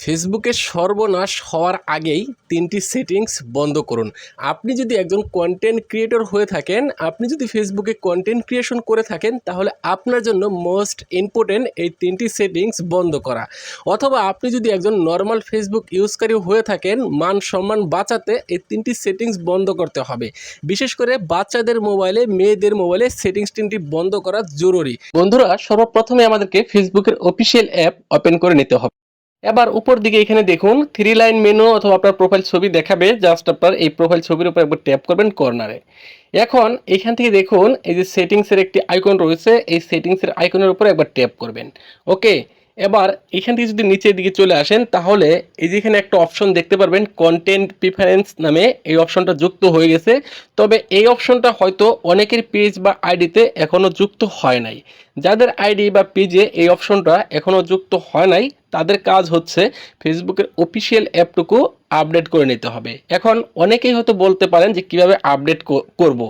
ফেসবুকের সর্বনাশ হওয়ার আগেই তিনটি সেটিংস বন্ধ করুন। আপনি যদি একজন কন্টেন্ট ক্রিয়েটর হয়ে থাকেন, আপনি যদি ফেসবুকে কন্টেন্ট ক্রিয়েশন করে থাকেন, তাহলে আপনার জন্য মোস্ট ইম্পর্টেন্ট এই তিনটি সেটিংস বন্ধ করা। অথবা আপনি যদি একজন নর্মাল ফেসবুক ইউজকারী হয়ে থাকেন, মান সম্মান বাঁচাতে এই তিনটি সেটিংস বন্ধ করতে হবে। বিশেষ করে বাচ্চাদের মোবাইলে, মেয়েদের মোবাইলে সেটিংস তিনটি বন্ধ করা জরুরি। বন্ধুরা, সর্বপ্রথমে আমাদেরকে ফেসবুকের অফিসিয়াল অ্যাপ ওপেন করে নিতে হবে। এবার উপর দিকে এখানে দেখুন থ্রি লাইন মেনু অথবা আপনার প্রোফাইল ছবি দেখাবে জাস্ট আপনার এই প্রোফাইল ছবির উপর একবার ট্যাপ করবেন কর্নারে এখন এখান থেকে দেখুন, এই যে সেটিংসের একটি আইকন রয়েছে, এই সেটিংসের আইকনের উপর একবার ট্যাপ করবেন। ওকে এবার এখান থেকে যদি নিচের দিকে চলে আসেন, তাহলে এই যেখানে একটা অপশন দেখতে পারবেন কন্টেন্ট প্রিফারেন্স নামে এই অপশনটা যুক্ত হয়ে গেছে। তবে এই অপশনটা হয়তো অনেকের পেজ বা আইডিতে এখনও যুক্ত হয় নাই। যাদের আইডি বা পেজে এই অপশনটা এখনও যুক্ত হয় নাই, তাদের কাজ হচ্ছে ফেসবুকের অফিসিয়াল অ্যাপটুকু আপডেট করে নিতে হবে। এখন অনেকেই হয়তো বলতে পারেন যে কীভাবে আপডেট করব।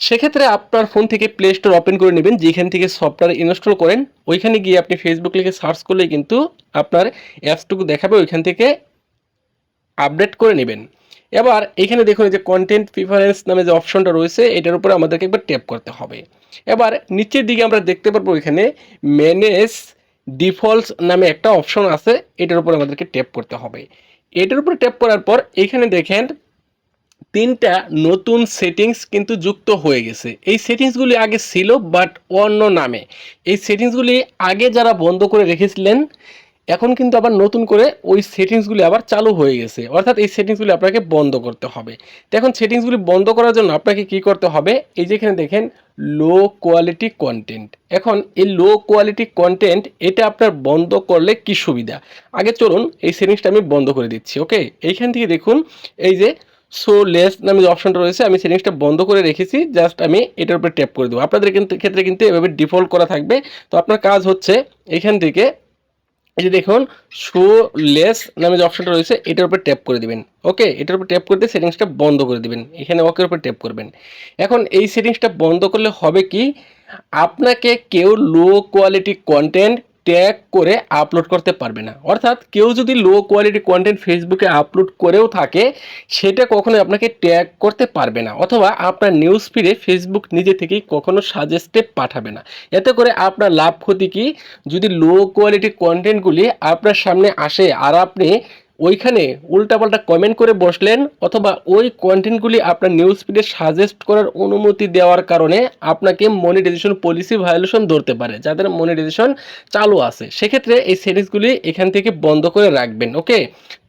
সেক্ষেত্রে আপনার ফোন থেকে প্লে স্টোর ওপেন করে নেবেন, যেখান থেকে সফটওয়্যার ইনস্টল করেন, ওইখানে গিয়ে আপনি ফেসবুক লিখে সার্চ করলেই কিন্তু আপনার অ্যাপসটুকু দেখাবে, ওইখান থেকে আপডেট করে নেবেন। এবার এখানে দেখুন যে কন্টেন্ট প্রিফারেন্স নামে যে অপশনটা রয়েছে, এটার উপরে আমাদেরকে একবার ট্যাপ করতে হবে। এবার নিচের দিকে আমরা দেখতে পারব এখানে ম্যানেজ ডিফল্টস নামে একটা অপশন আছে, এটার উপর আমাদেরকে ট্যাপ করতে হবে। এটার উপর ট্যাপ করার পর এখানে দেখেন তিনটা নতুন সেটিংস কিন্তু যুক্ত হয়ে গেছে। এই সেটিংসগুলি আগে ছিল বাট অন্য নামে। এই সেটিংসগুলি আগে যারা বন্ধ করে রেখেছিলেন, এখন কিন্তু আবার নতুন করে ওই সেটিংসগুলি আবার চালু হয়ে গেছে। অর্থাৎ এই সেটিংসগুলি আপনাকে বন্ধ করতে হবে। তো এখন সেটিংসগুলি বন্ধ করার জন্য আপনাকে কি করতে হবে? এই যেখানে দেখেন লো কোয়ালিটি কন্টেন্ট এখন এই লো কোয়ালিটি কন্টেন্ট এটা আপনার বন্ধ করলে কি সুবিধা? আগে চলুন, এই সেটিংসটা আমি বন্ধ করে দিচ্ছি ওকে এইখান থেকে দেখুন, এই যে সো লেস নামে যে অপশনটা রয়েছে, আমি সেটিংসটা বন্ধ করে রেখেছি জাস্ট আমি এটার উপরে ট্যাপ করে দেবো। আপনাদের ক্ষেত্রে কিন্তু এভাবে ডিফল্ট করা থাকবে। তো আপনার কাজ হচ্ছে এখান থেকে, এই যে দেখুন শো লেস নামে যে অপশনটা রয়েছে, এটার উপর ট্যাপ করে দিবেন। ওকে এটার উপর ট্যাপ করে দিয়ে সেটিংসটা বন্ধ করে দিবেন। এখানে ওকের উপর ট্যাপ করবেন। এখন এই সেটিংসটা বন্ধ করলে হবে কি? আপনাকে কেউ লো কোয়ালিটি কন্টেন্ট ট্যাগ করে আপলোড করতে পারবে না। অর্থাৎ কেউ যদি লো কোয়ালিটি কন্টেন্ট ফেসবুকে আপলোড করেও থাকে, সেটা কখনোই আপনাকে ট্যাগ করতে পারবে না। অথবা আপনার নিউজ ফিরে ফেসবুক নিজে থেকেই কখনো সাজেস্টে পাঠাবে না। এতে করে আপনার লাভ ক্ষতি কি? যদি লো কোয়ালিটি কন্টেন্টগুলি আপনার সামনে আসে আর আপনি ওইখানে উল্টাপাল্টা কমেন্ট করে বসলেন, অথবা ওই কন্টেন্টগুলি আপনার নিউজ ফিডে সাজেস্ট করার অনুমতি দেওয়ার কারণে আপনাকে মনিটাইজেশন পলিসি ভায়োলেশন ধরতে পারে, যাদের মনিটাইজেশন চালু আছে। সেক্ষেত্রে এই সেটিংসগুলি এখান থেকে বন্ধ করে রাখবেন ওকে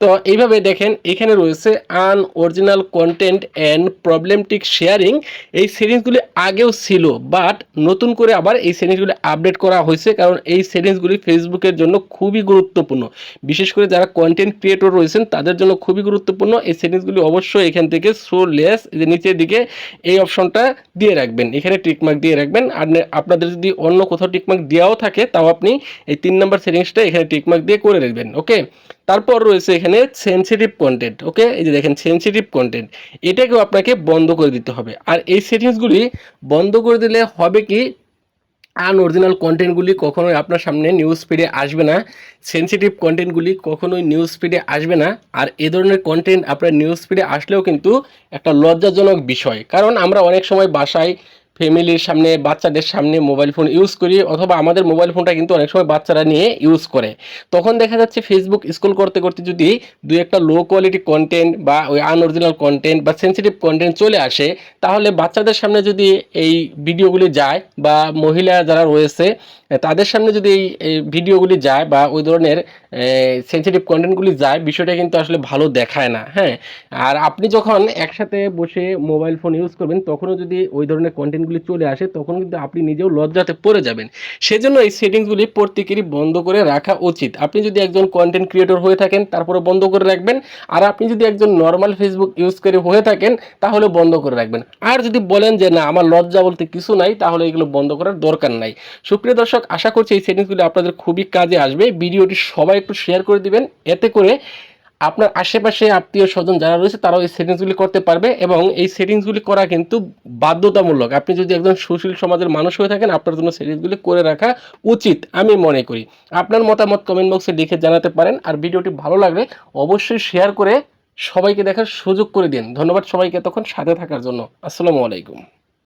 তো এইভাবে দেখেন, এখানে রয়েছে unoriginal content and problematic sharing এই সেটিংসগুলি আগেও ছিল বাট নতুন করে আবার এই সেটিংসগুলি আপডেট করা হয়েছে, কারণ এই সেটিংসগুলি ফেসবুকের জন্য খুবই গুরুত্বপূর্ণ। বিশেষ করে যারা কন্টেন্ট ক্রিয়েটর রয়েছেন, তাদের জন্য খুবই গুরুত্বপূর্ণ। এই সেটিংসগুলি অবশ্যই এখান থেকে শো লেস যে নিচের দিকে এই অপশনটা দিয়ে রাখবেন। এখানে টিকমার্ক দিয়ে রাখবেন। আর আপনাদের যদি অন্য কোথাও টিকমার্ক দেওয়াও থাকে, তাও আপনি এই তিন নম্বর সেটিংসটা এখানে টিকমার্ক দিয়ে করে রাখবেন ওকে তারপর রয়েছে এখানে সেন্সিটিভ কন্টেন্ট ওকে এই যে দেখেন সেন্সিটিভ কন্টেন্ট এটাকেও আপনাকে বন্ধ করে দিতে হবে। আর এই সেটিংসগুলি বন্ধ করে দিলে হবে কি? আনঅরিজিনাল কন্টেন্টগুলি কখনোই আপনার সামনে নিউজ ফিডে আসবে না। সেন্সিটিভ কন্টেন্টগুলি কখনোই নিউজ ফিডে আসবে না। আর এ ধরনের কন্টেন্ট আপনার নিউজ ফিডে আসলেও কিন্তু একটা লজ্জাজনক বিষয়। কারণ আমরা অনেক সময় বাসায় ফ্যামিলির সামনে, বাচ্চাদের সামনে মোবাইল ফোন ইউজ করি অথবা আমাদের মোবাইল ফোনটা কিন্তু অনেক সময় বাচ্চারা নিয়ে ইউজ করে। তখন দেখা যাচ্ছে ফেসবুক স্ক্রল করতে করতে যদি দুই একটা লো কোয়ালিটি কন্টেন্ট বা ওই আনঅরিজিনাল কন্টেন্ট বা সেন্সিটিভ কন্টেন্ট চলে আসে, তাহলে বাচ্চাদের সামনে যদি এই ভিডিওগুলি যায় বা মহিলা যারা রয়েছে, তাদের সামনে যদি এই ভিডিওগুলি যায় বা ওই ধরনের সেন্সিটিভ কন্টেন্টগুলি যায়, বিষয়টা কিন্তু আসলে ভালো দেখায় না হ্যাঁ? আর আপনি যখন একসাথে বসে মোবাইল ফোন ইউজ করবেন, তখনও যদি ওই ধরনের কন্টেন্টগুলি চলে আসে, তখন কিন্তু আপনি নিজেও লজ্জাতে পড়ে যাবেন। সেজন্য এই সেটিংসগুলি প্রত্যেকেরই বন্ধ করে রাখা উচিত। আপনি যদি একজন কন্টেন্ট ক্রিয়েটর হয়ে থাকেন তারপরে বন্ধ করে রাখবেন। আর আপনি যদি একজন নর্মাল ফেসবুক ইউজ করে হয়ে থাকেন, তাহলে বন্ধ করে রাখবেন। আর যদি বলেন যে, না, আমার লজ্জা বলতে কিছু নাই, তাহলে এগুলো বন্ধ করার দরকার নাই। সুপ্রিয় দর্শক, আশা করছি এই সেটিংসগুলি আপনাদের খুবই কাজে আসবে। ভিডিওটি সবাই একটু শেয়ার করে দিবেন। এতে করে আপনার আশেপাশে আত্মীয় স্বজন যারা রয়েছে, তারাও এই সেটিংসগুলি করতে পারবে এবং এই সেটিংসগুলি করা কিন্তু বাধ্যতামূলক। আপনি যদি একজন সুশীল সমাজের মানুষ হয়ে থাকেন, আপনার জন্য সেটিংসগুলি করে রাখা উচিত, আমি মনে করি। আপনার মতামত কমেন্ট বক্সে লিখে জানাতে পারেন, আর ভিডিওটি ভালো লাগলে অবশ্যই শেয়ার করে সবাইকে দেখার সুযোগ করে দিন। ধন্যবাদ সবাইকে তখন সাথে থাকার জন্য। আসসালামু আলাইকুম।